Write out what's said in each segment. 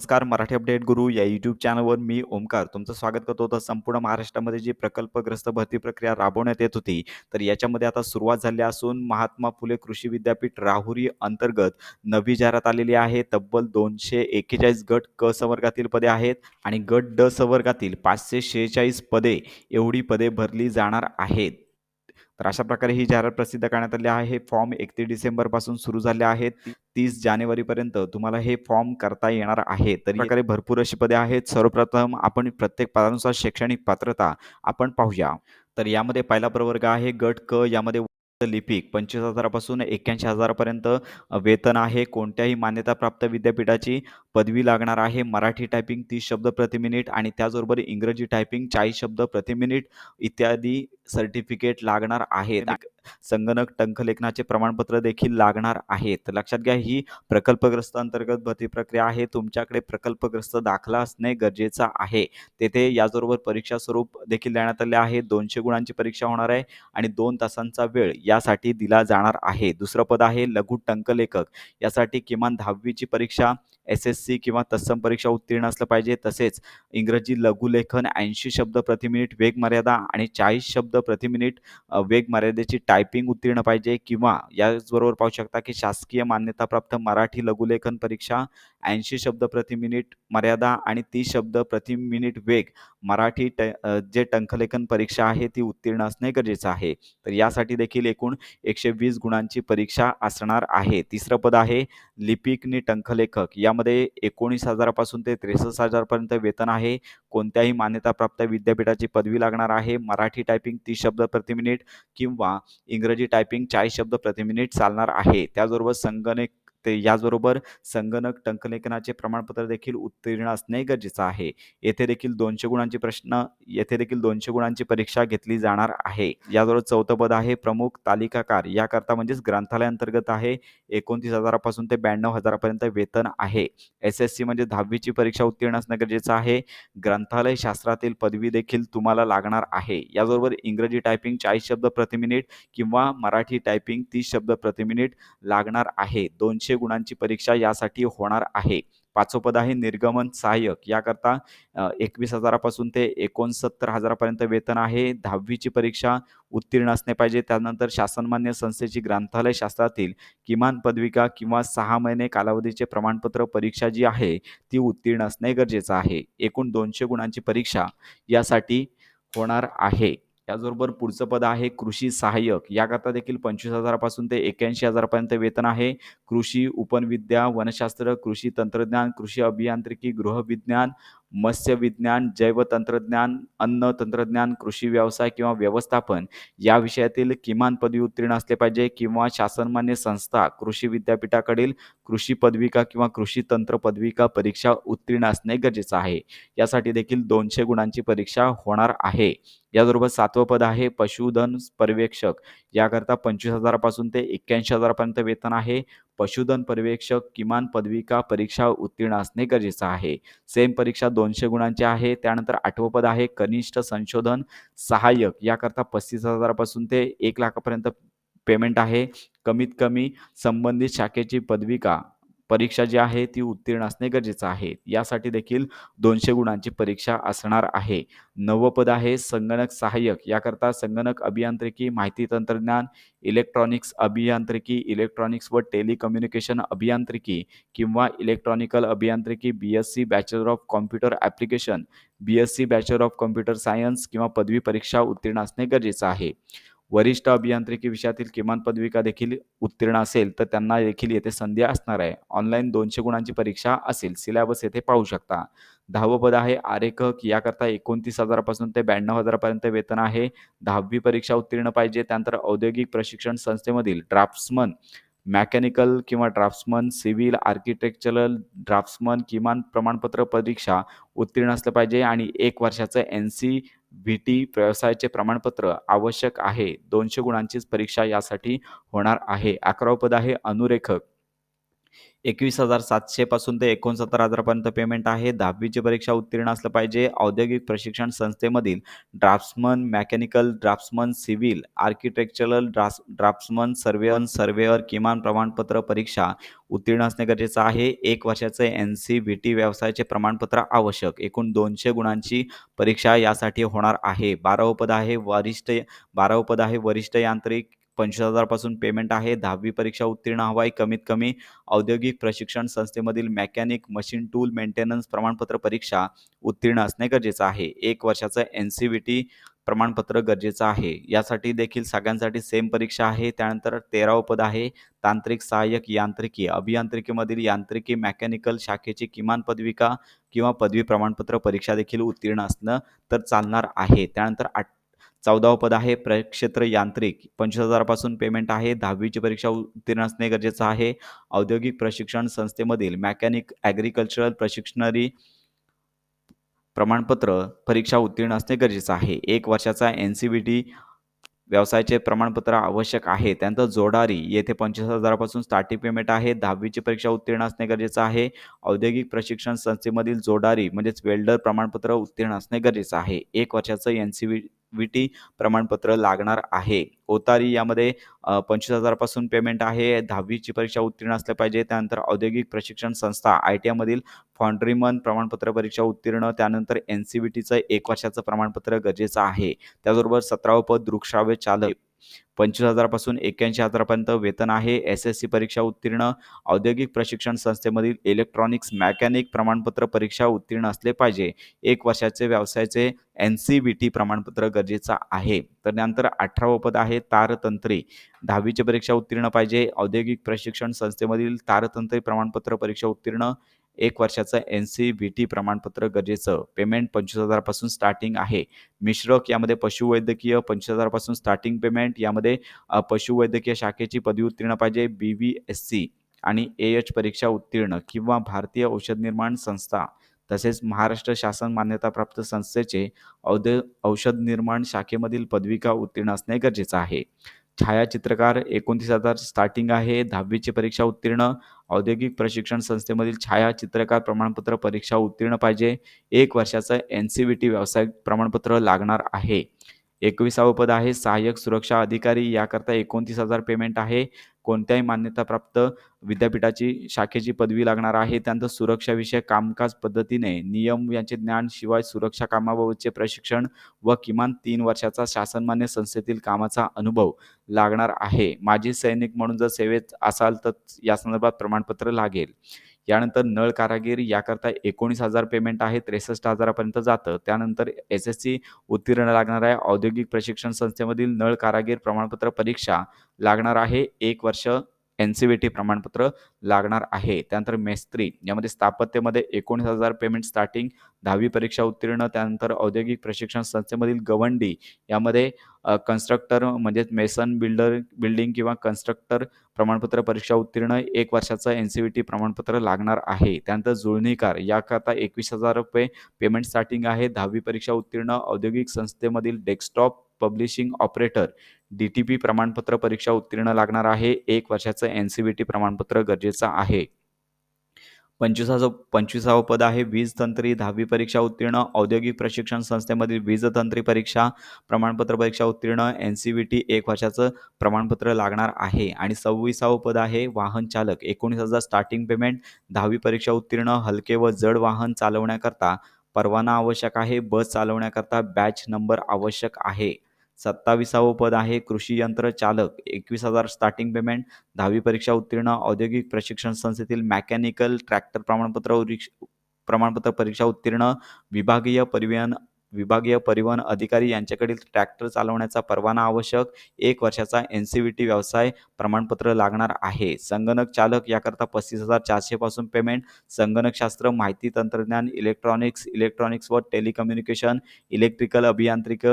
नमस्कार मराठी अपडेट गुरु या यूट्यूब चॅनलवर मी ओमकार तुमचं स्वागत करतो. तर संपूर्ण महाराष्ट्रामध्ये जी प्रकल्पग्रस्त भरती प्रक्रिया राबवण्यात येत होती तर याच्यामध्ये आता सुरुवात झाली असून महात्मा फुले कृषी विद्यापीठ राहुरी अंतर्गत नवी जाहिरात आलेली आहे. तब्बल दोनशे एक्केचाळीस गट क संवर्गातील पदे आहेत आणि गट ड संवर्गातील पाचशे शेहेचाळीस पदे एवढी पदे भरली जाणार आहेत. तर अशा प्रकारे ही जाहिरात प्रसिद्ध करण्यात आली आहे. फॉर्म एकतीस डिसेंबरपासून सुरू झाले आहेत. तीस जानेवारीपर्यंत तुम्हाला हे फॉर्म करता येणार आहे. तर प्रकारे भरपूर अशी पदे आहेत. सर्वप्रथम आपण प्रत्येक पदानुसार शैक्षणिक पात्रता आपण पाहूया. तर यामध्ये पहिला प्रवर्ग आहे गट क. यामध्ये लिपिक. पंचवीस हजारापासून एक्क्याऐंशी हजारापर्यंत वेतन आहे. कोणत्याही मान्यताप्राप्त विद्यापीठाची पदवी लागणार आहे. मराठी टायपिंग तीस शब्द प्रति मिनिट आणि त्याचबरोबर इंग्रजी टायपिंग चाळीस शब्द प्रति मिनिट इत्यादी सर्टिफिकेट लागणार आहेत. संगणक टंकलेखनाचे प्रमाणपत्र देखील लागणार आहे तर लक्षात घ्या ही प्रकल्पग्रस्त अंतर्गत भरती प्रक्रिया आहे. तुमच्याकडे प्रकल्पग्रस्त दाखला असणे गरजेचं आहे. तेथे याचबरोबर परीक्षा स्वरूप देखील देण्यात आले आहे. दोनशे गुणांची परीक्षा होणार आहे आणि दोन तासांचा वेळ यासाठी दिला जाणार आहे. दुसरं पद आहे लघु टंकलेखक. यासाठी किमान दहावीची परीक्षा एस एस सी किंवा तत्सम परीक्षा उत्तीर्ण असलं पाहिजे. तसेच इंग्रजी लघुलेखन ऐंशी शब्द प्रति मिनिट वेग मर्यादा आणि चाळीस शब्द प्रति मिनिट वेग मर्यादेची टायपिंग उत्तीर्ण पाहिजे किंवा याचबरोबर पाहू शकता की शासकीय मान्यताप्राप्त मराठी लघुलेखन परीक्षा ऐंशी शब्द प्रति मिनिट मर्यादा आणि तीस शब्द प्रति मिनिट वेग मराठी ट जे टंकलेखन परीक्षा आहे ती उत्तीर्ण असणे गरजेचं आहे. तर यासाठी देखील एकूण एकशे वीस गुणांची परीक्षा असणार आहे. तिसरं पद आहे लिपिक आणि टंकलेखक. यामध्ये एकोणीस हजारापासून ते त्रेसष्ट हजारपर्यंत वेतन आहे. कोणत्याही मान्यताप्राप्त विद्यापीठाची पदवी लागणार आहे. मराठी टायपिंग तीस शब्द प्रति मिनिट किंवा इंग्रजी टायपिंग चाळीस शब्द प्रति मिनिट चालणार आहे. त्याचबरोबर संगणक ते याचबरोबर संगणक टंकलेखनाचे प्रमाणपत्र देखील उत्तीर्ण असणे गरजेचं आहे. येथे देखील दोनशे गुणांचे प्रश्न येथे देखील दोनशे गुणांची परीक्षा घेतली जाणार आहे. याबरोबर चौथं पद आहे प्रमुख तालिकाकार. याकरता म्हणजेच ग्रंथालयांतर्गत आहे. एकोणतीस हजारापासून ते ब्याण्णव हजारापर्यंत वेतन आहे. एस एस सी म्हणजे दहावीची परीक्षा उत्तीर्ण असणं गरजेचं आहे. ग्रंथालय शास्त्रातील पदवी देखील तुम्हाला लागणार आहे. याचबरोबर इंग्रजी टायपिंग चाळीस शब्द प्रति मिनिट किंवा मराठी टायपिंग तीस शब्द प्रति मिनिट लागणार आहे. दोनशे गुणांची परीक्षा यासाठी होणार आहे. पाचवं पद आहे निर्गमन सहाय्यक. याकरता एकवीस हजारापासून ते एकोणसत्तर हजारापर्यंत वेतन आहे. दहावीची परीक्षा उत्तीर्ण असणे पाहिजे. त्यानंतर शासनमान्य संस्थेची ग्रंथालय शास्त्रातील किमान पदविका किंवा सहा महिने कालावधीचे प्रमाणपत्र परीक्षा जी आहे ती उत्तीर्ण असणे गरजेचं आहे. एकूण दोनशे गुणांची परीक्षा यासाठी होणार आहे. त्याचबरोबर पुढचं पद आहे कृषी सहाय्यक. याकरता देखील पंचवीस हजारापासून ते एक्याऐंशी हजारापर्यंत वेतन आहे. कृषी उपनविद्या वनशास्त्र कृषी तंत्रज्ञान कृषी अभियांत्रिकी गृहविज्ञान मत्स्य विज्ञान अन्न तंत्रज्ञान कृषी व्यवसाय किंवा व्यवस्थापन या विषयातील किमान पदवी उत्तीर्ण असले पाहिजे किंवा शासनमान्य संस्था कृषी विद्यापीठाकडील कृषी पदविका किंवा कृषी तंत्र पदविका परीक्षा उत्तीर्ण असणे गरजेचं आहे. यासाठी देखील दोनशे गुणांची परीक्षा होणार आहे. याबरोबर सातवं पद आहे पशुधन पर्यवेक्षक. याकरता पंचवीस हजारापासून ते एक्क्याऐंशी हजारापर्यंत वेतन आहे. पशुधन पर्यवेक्षक किमान पदविका परीक्षा उत्तीर्ण असणे गरजेचं आहे. सेम परीक्षा दोनशे गुणांची आहे त्यानंतर आठवं पद आहे कनिष्ठ संशोधन सहाय्यक. याकरता पस्तीस हजारापासून ते एक लाखापर्यंत पेमेंट आहे. कमीत कमी संबंधित शाखेची पदविका. परीक्षा जी आहे ती उत्तीर्ण असणे गरजेचं आहे. यासाठी देखील दोनशे गुणांची परीक्षा असणार आहे. नवपद आहे संगणक सहाय्यक. याकरता संगणक अभियांत्रिकी माहिती तंत्रज्ञान इलेक्ट्रॉनिक्स अभियांत्रिकी इलेक्ट्रॉनिक्स व टेलिकम्युनिकेशन अभियांत्रिकी किंवा इलेक्ट्रॉनिकल अभियांत्रिकी B S C bachelor of computer application B S C bachelor of computer science किंवा पदवी परीक्षा उत्तीर्ण असणे गरजेचं आहे. वरिष्ठ अभियांत्रिकी विषयातील किमान पदविका देखील उत्तीर्ण असेल तर त्यांना देखील येथे संधी असणार आहे. ऑनलाईन दोनशे गुणांची परीक्षा असेल सिलेबस येथे पाहू शकता. दहावं पद आहे आरेखक याकरता एकोणतीस हजारापासून ते ब्याण्णव हजारापर्यंत वेतन आहे. दहावी परीक्षा उत्तीर्ण पाहिजे त्यानंतर औद्योगिक प्रशिक्षण संस्थेमधील ड्राफ्ट्समन मॅकॅनिकल किंवा ड्राफ्ट्समन सिव्हिल आर्किटेक्चरल ड्राफ्ट्समन किमान प्रमाणपत्र परीक्षा उत्तीर्ण असलं पाहिजे आणि एक वर्षाचं एन सी व्ही टी व्यवसायाचे प्रमाणपत्र आवश्यक आहे. दोनशे गुणांचीच परीक्षा यासाठी होणार आहे. अकरावं पद आहे अनुरेखक. एकवीस हजार सातशे पासून ते एकोणसत्तर हजारापर्यंत पेमेंट आहे. दहावीची परीक्षा उत्तीर्ण असलं पाहिजे. औद्योगिक प्रशिक्षण संस्थेमधील draftsman mechanical draftsman civil architectural draft draftsman सर्वेअन surveyor किमान प्रमाणपत्र परीक्षा उत्तीर्ण असणे गरजेचं आहे. एक वर्षाचे एन सी व्ही टी व्यवसायाचे प्रमाणपत्र आवश्यक. एकूण दोनशे गुणांची परीक्षा यासाठी होणार आहे. बारावं पद आहे वरिष्ठ बारावं पद आहे वरिष्ठ यांत्रिक पंचवीस हजारपासून पेमेंट आहे. दहावी परीक्षा उत्तीर्ण हवाय कमीत कमी औद्योगिक प्रशिक्षण संस्थेमधील मेकॅनिक मशीन टूल मेंटेनन्स प्रमाणपत्र परीक्षा उत्तीर्ण असणे गरजेचं आहे. एक वर्षाचं एन सी व्ही टी प्रमाणपत्र गरजेचं आहे. यासाठी देखील सगळ्यांसाठी सेम परीक्षा आहे. त्यानंतर तेरावं पद आहे. तांत्रिक सहाय्यक यांत्रिकी अभियांत्रिकीमधील यांत्रिकी मेकॅनिकल शाखेची किमान पदविका किंवा पदवी प्रमाणपत्र परीक्षा देखील उत्तीर्ण असणं तर चालणार आहे. त्यानंतर आठ चौदावं पद आहे प्रक्षेत्र यांत्रिक. पंचवीस हजारापासून पेमेंट आहे. दहावीची परीक्षा उत्तीर्ण असणे गरजेचं आहे. औद्योगिक प्रशिक्षण संस्थेमधील मॅकॅनिक ॲग्रिकल्चरल प्रशिक्षणरी प्रमाणपत्र परीक्षा उत्तीर्ण असणे गरजेचं आहे. एक वर्षाचा एन सी बी टी व्यवसायाचे प्रमाणपत्र आवश्यक आहे. त्यानंतर जोडारी येथे पंचवीस हजारापासून स्टार्टिंग पेमेंट आहे. दहावीची परीक्षा उत्तीर्ण असणे गरजेचं आहे. औद्योगिक प्रशिक्षण संस्थेमधील जोडारी म्हणजेच वेल्डर प्रमाणपत्र उत्तीर्ण असणे गरजेचं आहे. एक वर्षाचं एन सी बी व्ही टी प्रमाणपत्र लागणार आहे. ओतारी यामध्ये पंचवीस हजारपासून पेमेंट आहे. दहावीची परीक्षा उत्तीर्ण असल्या पाहिजे. त्यानंतर औद्योगिक प्रशिक्षण संस्था आय टी आयमधील फॉन्ड्रीमन प्रमाणपत्र परीक्षा उत्तीर्ण. त्यानंतर एन सी बी टीचं एक वर्षाचं प्रमाणपत्र गरजेचं आहे. त्याचबरोबर सतरावं पद दृकश्राव्य चालक पंचवीस हजारापासून एक्क्याऐंशी हजारापर्यंत वेतन आहे. एस एस सी परीक्षा उत्तीर्ण. औद्योगिक प्रशिक्षण संस्थेमधील इलेक्ट्रॉनिक्स मॅकॅनिक प्रमाणपत्र परीक्षा उत्तीर्ण असले पाहिजे. एक वर्षाचे व्यवसायाचे एन सी बी टी प्रमाणपत्र गरजेचं आहे. तर त्यानंतर अठरावं पद आहे तारतंत्री. दहावीची परीक्षा उत्तीर्ण पाहिजे. औद्योगिक प्रशिक्षण संस्थेमधील तारतंत्री प्रमाणपत्र परीक्षा उत्तीर्ण. एक वर्षाचं एन सी बी टी प्रमाणपत्र गरजेचं. पेमेंट पंचवीस हजारापासून स्टार्टिंग आहे. मिश्रक यामध्ये पशुवैद्यकीय पंचवीस हजारापासून स्टार्टिंग पेमेंट यामध्ये पशुवैद्यकीय शाखेची पदवी उत्तीर्ण पाहिजे बी व्ही एस सी आणि ए एच परीक्षा उत्तीर्ण किंवा भारतीय औषध निर्माण संस्था तसेच महाराष्ट्र शासन मान्यताप्राप्त संस्थेचे औद औषध निर्माण शाखेमधील पदविका उत्तीर्ण असणे गरजेचं आहे. छायाचित्रकार एकोणतीस हजार स्टार्टिंग आहे. दहावीची परीक्षा उत्तीर्ण. औद्योगिक प्रशिक्षण संस्थेमधील छायाचित्रकार प्रमाणपत्र परीक्षा उत्तीर्ण पाहिजे. एक वर्षाचं एन सी व्ही टी व्यावसायिक प्रमाणपत्र लागणार आहे. एकविसावं पद आहे. सहाय्यक सुरक्षा अधिकारी याकरता एकोणतीस हजार पेमेंट आहे. कोणत्याही मान्यताप्राप्त विद्यापीठाची शाखेची पदवी लागणार आहे. त्यानंतर सुरक्षाविषयक कामकाज पद्धतीने नियम यांचे ज्ञान शिवाय सुरक्षा कामाबाबतचे प्रशिक्षण व किमान तीन वर्षाचा शासनमान्य संस्थेतील कामाचा अनुभव लागणार आहे. माजी सैनिक म्हणून जर सेवेत असाल तर या संदर्भात प्रमाणपत्र लागेल. यानंतर नळ कारागीर याकरता एकोणीस हजार पेमेंट आहे त्रेसष्ट हजारापर्यंत जातं. त्यानंतर एस एस सी उत्तीर्ण लागणार आहे. औद्योगिक प्रशिक्षण संस्थेमधील नळ कारागीर प्रमाणपत्र परीक्षा लागणार आहे. एक वर्ष एन सी बी टी प्रमाणपत्र लागणार आहे. त्यानंतर मेस्त्री यामध्ये स्थापत्यमध्ये एकोणीस हजार पेमेंट स्टार्टिंग दहावी परीक्षा उत्तीर्ण त्यानंतर औद्योगिक प्रशिक्षण संस्थेमधील गवंडी यामध्ये कन्स्ट्रक्टर म्हणजेच मेसन बिल्डर बिल्डिंग किंवा कन्स्ट्रक्टर प्रमाणपत्र परीक्षा उत्तीर्ण एक वर्षाचं एन सी बी टी प्रमाणपत्र लागणार आहे. त्यानंतर जुळणीकार याकरता एकवीस हजार रुपये पेमेंट स्टार्टिंग आहे. दहावी परीक्षा उत्तीर्ण औद्योगिक संस्थेमधील desktop publishing operator D T P प्रमाणपत्र परीक्षा उत्तीर्ण लागणार आहे. एक वर्षाचं एन सी बी टी प्रमाणपत्र गरजेचं आहे. पंचवीसाचं पंचवीसावं पद आहे. वीज तंत्री दहावी परीक्षा उत्तीर्ण. औद्योगिक प्रशिक्षण संस्थेमधील वीज तंत्री परीक्षा प्रमाणपत्र परीक्षा उत्तीर्ण. एन सी बी टी एक वर्षाचं प्रमाणपत्र लागणार आहे. आणि सव्वीसावं पद आहे वाहन चालक. एकोणीस हजार स्टार्टिंग पेमेंट दहावी परीक्षा उत्तीर्ण. हलके व जड वाहन चालवण्याकरता परवाना आवश्यक आहे. बस चालवण्याकरता बॅच नंबर आवश्यक आहे. सत्तावीसावं पद आहे कृषी यंत्र चालक. एकवीस हजार स्टार्टिंग पेमेंट दहावी परीक्षा उत्तीर्ण औद्योगिक प्रशिक्षण संस्थेतील मॅकॅनिकल ट्रॅक्टर प्रमाणपत्र प्रमाणपत्र परीक्षा उत्तीर्ण विभागीय परिवहन विभागीय परिवहन अधिकारी यांच्याकडील ट्रॅक्टर चालवण्याचा परवाना आवश्यक. एक वर्षाचा एन सी व्ही टी व्यवसाय प्रमाणपत्र लागणार आहे. संगणक चालक याकरता पस्तीस हजार चारशेपासून पेमेंट संगणकशास्त्र माहिती तंत्रज्ञान इलेक्ट्रॉनिक्स इलेक्ट्रॉनिक्स व टेलिकम्युनिकेशन इलेक्ट्रिकल अभियांत्रिक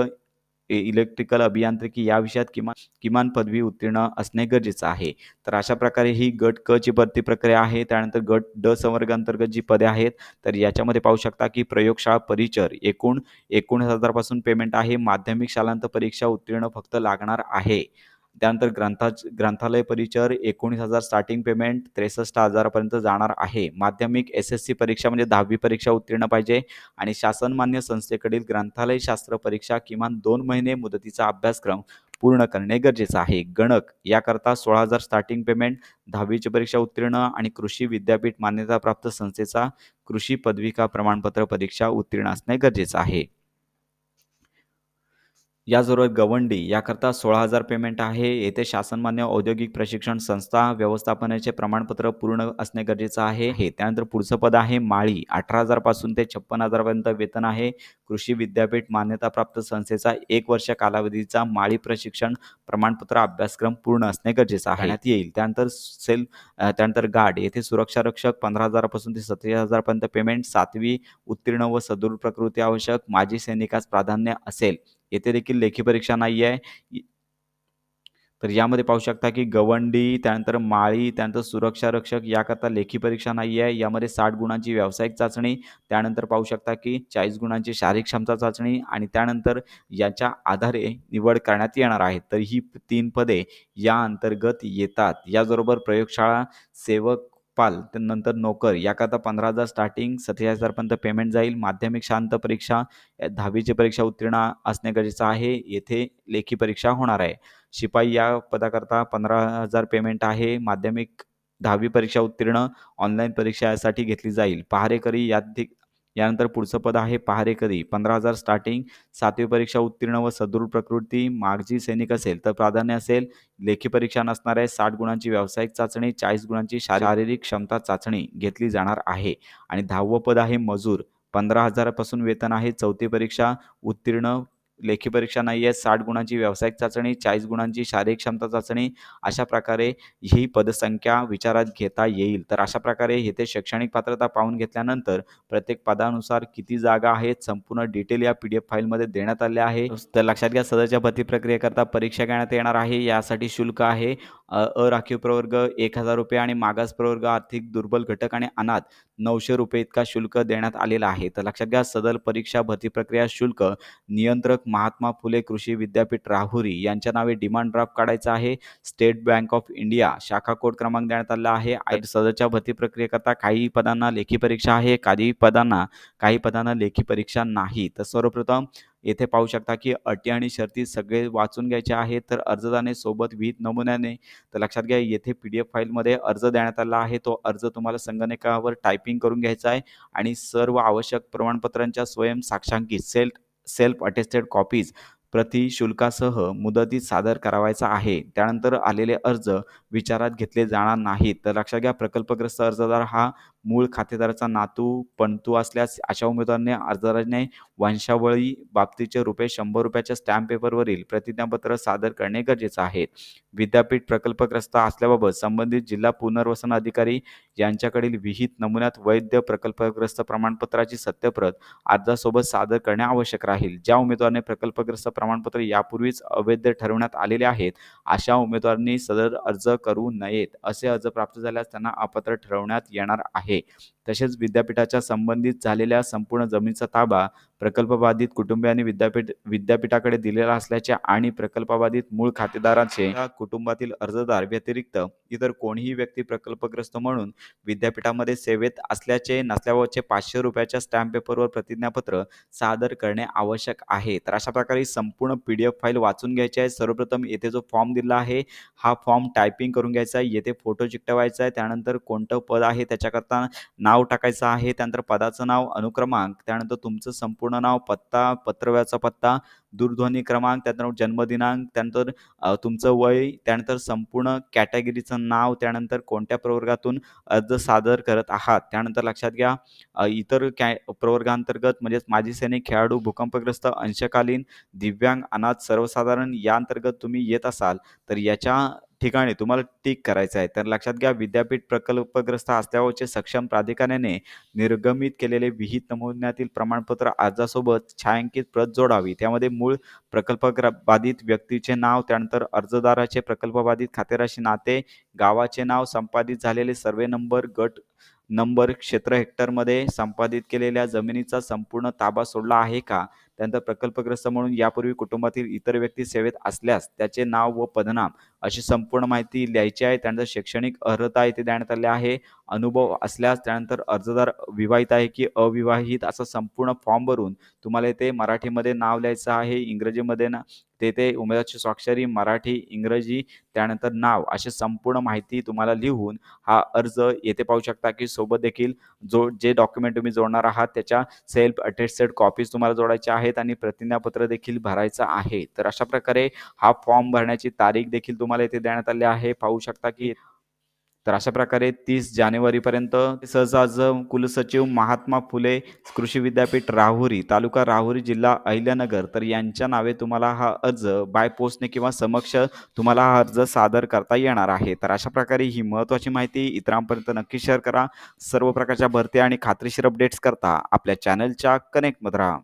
इलेक्ट्रिकल अभियांत्रिकी या विषयात किमान किमान पदवी उत्तीर्ण असणे गरजेचं आहे. तर अशा प्रकारे ही गट क ची भरती प्रक्रिया आहे. त्यानंतर गट ड संवर्गांतर्गत जी पदे आहेत तर याच्यामध्ये पाहू शकता की प्रयोगशाळा परिचर एकूण एकोणीस हजारपासून पेमेंट आहे. माध्यमिक शालांत परीक्षा उत्तीर्ण फक्त लागणार आहे. त्यानंतर ग्रंथा ग्रंथालय परिचर एकोणीस हजार स्टार्टिंग पेमेंट त्रेसष्ट हजारापर्यंत जाणार आहे. माध्यमिक एस एस सी परीक्षा म्हणजे दहावी परीक्षा उत्तीर्ण पाहिजे आणि शासनमान्य संस्थेकडील ग्रंथालय शास्त्र परीक्षा किमान दोन महिने मुदतीचा अभ्यासक्रम पूर्ण करणे गरजेचं आहे. गणक याकरता सोळा हजार स्टार्टिंग पेमेंट दहावीची परीक्षा उत्तीर्ण आणि कृषी विद्यापीठ मान्यताप्राप्त संस्थेचा कृषी पदविका प्रमाणपत्र परीक्षा उत्तीर्ण असणे गरजेचं आहे. याचबरोबर गवंडी याकरता सोळा हजार पेमेंट आहे. येथे शासनमान्य औद्योगिक प्रशिक्षण संस्था व्यवस्थापनाचे प्रमाणपत्र पूर्ण असणे गरजेचं आहे. हे त्यानंतर पुढचं पद आहे माळी. अठरा हजारपासून ते छप्पन हजारपर्यंत वेतन आहे. कृषी विद्यापीठ मान्यताप्राप्त संस्थेचा एक वर्ष कालावधीचा माळी प्रशिक्षण प्रमाणपत्र अभ्यासक्रम पूर्ण असणे गरजेचं आहे. येईल. त्यानंतर सेल त्यानंतर गार्ड. येथे सुरक्षा रक्षक पंधरा हजारापासून ते सत्तेचाळीस हजारपर्यंत पेमेंट सातवी उत्तीर्ण व सदृढ प्रकृती आवश्यक. माजी सैनिकास प्राधान्य असेल. येथे देखील लेखी परीक्षा नाही आहे. तर यामध्ये पाहू शकता की गवंडी त्यानंतर माळी त्यानंतर सुरक्षा रक्षक याकरता लेखी परीक्षा नाही आहे. यामध्ये साठ गुणांची व्यावसायिक चाचणी त्यानंतर पाहू शकता की चाळीस गुणांची शारीरिक क्षमता चाचणी आणि त्यानंतर याच्या आधारे निवड करण्यात येणार आहे. तर ही तीन पदे या अंतर्गत येतात. याचबरोबर प्रयोगशाळा सेवक पाल त्यानंतर नोकर याकरता पंधरा हजार स्टार्टिंग सत्तेचाळीस हजारपर्यंत पेमेंट जाईल. माध्यमिक शांत परीक्षा दहावीची परीक्षा उत्तीर्ण असणे गरजेचं आहे. येथे लेखी परीक्षा होणार आहे. शिपाई या पदाकरता पंधरा हजार पेमेंट आहे. माध्यमिक दहावी परीक्षा उत्तीर्ण ऑनलाईन परीक्षा यासाठी घेतली जाईल. पहारेकरी यात यानंतर पुढचं पद आहे पहारेकरी. पंधरा हजार स्टार्टिंग सातवी परीक्षा उत्तीर्ण व सदृढ प्रकृती मागजी सैनिक असेल तर प्राधान्य असेल. लेखी परीक्षा नसणार आहे साठ गुणांची व्यावसायिक चाचणी चाळीस गुणांची शारीरिक क्षमता चाचणी घेतली जाणार आहे. आणि दहावं पद आहे मजूर. पंधरा हजारापासून वेतन आहे. चौथी परीक्षा उत्तीर्ण लेखी परीक्षा नाही आहे साठ गुणांची व्यावसायिक चाचणी चाळीस गुणांची शारीरिक क्षमता चाचणी अशा प्रकारे ही पदसंख्या विचारात घेता येईल. तर अशा प्रकारे येथे शैक्षणिक पात्रता पाहून घेतल्यानंतर प्रत्येक पदानुसार किती जागा आहेत संपूर्ण डिटेल या पी डी एफ फाईलमध्ये देण्यात आले आहे. तर लक्षात घ्या सदरच्या भरती प्रक्रियेकरता परीक्षा घेण्यात येणार आहे. यासाठी शुल्क आहे अराखीव प्रवर्ग एक हजार रुपये आणि मागास प्रवर्ग आर्थिक दुर्बल घटक आणि अनाथ. नऊशे रुपये इतका शुल्क देण्यात आलेला आहे. तर लक्षात घ्या सदर परीक्षा भरती प्रक्रिया शुल्क नियंत्रक महात्मा फुले कृषी विद्यापीठ राहुरी यांच्या नावे डिमांड ड्राफ्ट काढायचा आहे. स्टेट बँक ऑफ इंडिया शाखा कोड क्रमांक देण्यात आला आहे. सदरच्या भरती प्रक्रियेकरता काही पदांना लेखी परीक्षा आहे काही पदांना काही पदांना लेखी परीक्षा नाही. तर सर्वप्रथम येथे पाहू शकता की अटी आणि शर्ती सगळे वाचून घ्यायचे आहेत तर अर्जदाने सोबत विहित नमुन्याने तर लक्षात घ्या येथे पी डी एफ फाईलमध्ये अर्ज देण्यात आला आहे. तो अर्ज तुम्हाला संगणकावर टायपिंग करून घ्यायचा आहे आणि सर्व आवश्यक प्रमाणपत्रांच्या स्वयं साक्षांकित सेल्फ सेल्फ अटेस्टेड कॉपीज प्रति शुल्कासह मुदतीत सादर करावायचा आहे. त्यानंतर आलेले अर्ज विचारात घेतले जाणार नाहीत. तर लक्षात घ्या प्रकल्पग्रस्त अर्जदार हा मूळ खातेदाराचा नातू पणतू असल्यास अशा उमेदवाराने अर्जदाराने वंशावळी बाबतीचे रुपये शंभर रुपयाच्या स्टॅम्प पेपरवरील प्रतिज्ञापत्र सादर करणे गरजेचं आहे. विद्यापीठ प्रकल्पग्रस्त असल्याबाबत संबंधित जिल्हा पुनर्वसन अधिकारी यांच्याकडील विहित नमुन्यात वैध प्रकल्पग्रस्त प्रमाणपत्राची सत्यप्रत अर्जासोबत सादर करणे आवश्यक राहील. ज्या उमेदवाराने प्रकल्पग्रस्त प्रमाणपत्र यापूर्वीच अवैध ठरवण्यात आलेले आहेत अशा उमेदवारांनी सदर अर्ज करू नयेत असे अर्ज प्राप्त झाल्यास त्यांना अपात्र ठरवण्यात येणार आहे. day तसेच विद्यापीठाच्या संबंधित झालेल्या संपूर्ण जमिनीचा ताबा प्रकल्पबाधित कुटुंबियांनी विद्यापीठ विद्यापीठाकडे दिलेला असल्याचे आणि प्रकल्पबाधित मूळ खातेदारांचे कुटुंबातील अर्जदार व्यतिरिक्त इतर कोणीही व्यक्ती प्रकल्पग्रस्त म्हणून विद्यापीठामध्ये सेवेत असल्याचे नसल्यावरचे पाचशे रुपयाच्या स्टॅम्प पेपरवर प्रतिज्ञापत्र सादर करणे आवश्यक आहे. तर अशा प्रकारे संपूर्ण पी डी एफ फाईल वाचून घ्यायची आहे. सर्वप्रथम येथे जो फॉर्म दिला आहे हा फॉर्म टायपिंग करून घ्यायचा आहे. येथे फोटो चिकटवायचा आहे. त्यानंतर कोणतं पद आहे त्याच्याकरता नाव नाव टाकायचं आहे त्यानंतर पदाचं नाव अनुक्रमांक त्यानंतर तुमचं संपूर्ण नाव पत्ता पत्रव्याचा पत्ता दूरध्वनी क्रमांक त्यानंतर जन्मदिनांक त्यानंतर तुमचं वय त्यानंतर संपूर्ण कॅटेगरीचं नाव त्यानंतर कोणत्या प्रवर्गातून अर्ज सादर करत आहात त्यानंतर लक्षात घ्या इतर कॅ प्रवर्गांतर्गत म्हणजेच माजी सैनिक खेळाडू भूकंपग्रस्त अंशकालीन दिव्यांग अनाथ सर्वसाधारण या अंतर्गत तुम्ही येत असाल तर याच्या ठिकाणी तुम्हाला टिक करायचं आहे. तर लक्षात घ्या विद्यापीठ प्रकल्पग्रस्त असल्यावरचे सक्षम प्राधिकरणाने निर्गमित केलेले विहित नमुन्यातील प्रमाणपत्र अर्जासोबत छायांकित प्रत जोडावी. त्यामध्ये मूळ प्रकल्प बाधित व्यक्तीचे नाव त्यानंतर अर्जदाराचे प्रकल्पबाधित खातेराशी नाते गावाचे नाव संपादित झालेले सर्वे नंबर गट नंबर क्षेत्र हेक्टरमध्ये संपादित केलेल्या जमिनीचा संपूर्ण ताबा सोडला आहे का? त्यानंतर प्रकल्पग्रस्त म्हणून यापूर्वी कुटुंबातील इतर व्यक्ती सेवेत असल्यास त्याचे नाव व पदनाम अशी संपूर्ण माहिती लिहायची आहे. त्यानंतर शैक्षणिक अर्हता इथे देण्यात आली आहे. अनुभव असल्यास त्यानंतर अर्जदार विवाहित आहे की अविवाहित असा संपूर्ण फॉर्म भरून तुम्हाला इथे मराठीमध्ये नाव लिहायचं आहे. इंग्रजीमध्ये ना तेथे उमेदवाराची स्वाक्षरी मराठी, इंग्रजी त्यानंतर नाव अशी संपूर्ण माहिती तुम्हाला लिहून हा अर्ज येथे पाहू शकता की सोबत देखील जो जे डॉक्युमेंट तुम्ही जोडणार आहात त्याच्या सेल्फ अटेस्टेड कॉपीज तुम्हाला जोडायच्या आहेत आणि प्रतिज्ञापत्र देखील भरायचं आहे. तर अशा प्रकारे हा फॉर्म भरण्याची तारीख देखील तुम्हाला इथे देण्यात आली आहे. पाहू शकता की तर अशा प्रकारे तीस जानेवारीपर्यंत सहजाज कुलसचिव महात्मा फुले कृषी विद्यापीठ राहुरी, तालुका राहुरी, जिल्हा अहिल्यानगर तर यांच्या नावे तुम्हाला हा अर्ज बाय पोस्टने किंवा समक्ष तुम्हाला हा अर्ज सादर करता येणार आहे. तर अशा प्रकारे ही महत्त्वाची माहिती इतरांपर्यंत नक्की शेअर करा. सर्व प्रकारच्या भरती आणि खात्रीशीर अपडेट्स करता आपल्या चॅनलच्या कनेक्टमध्ये राहा.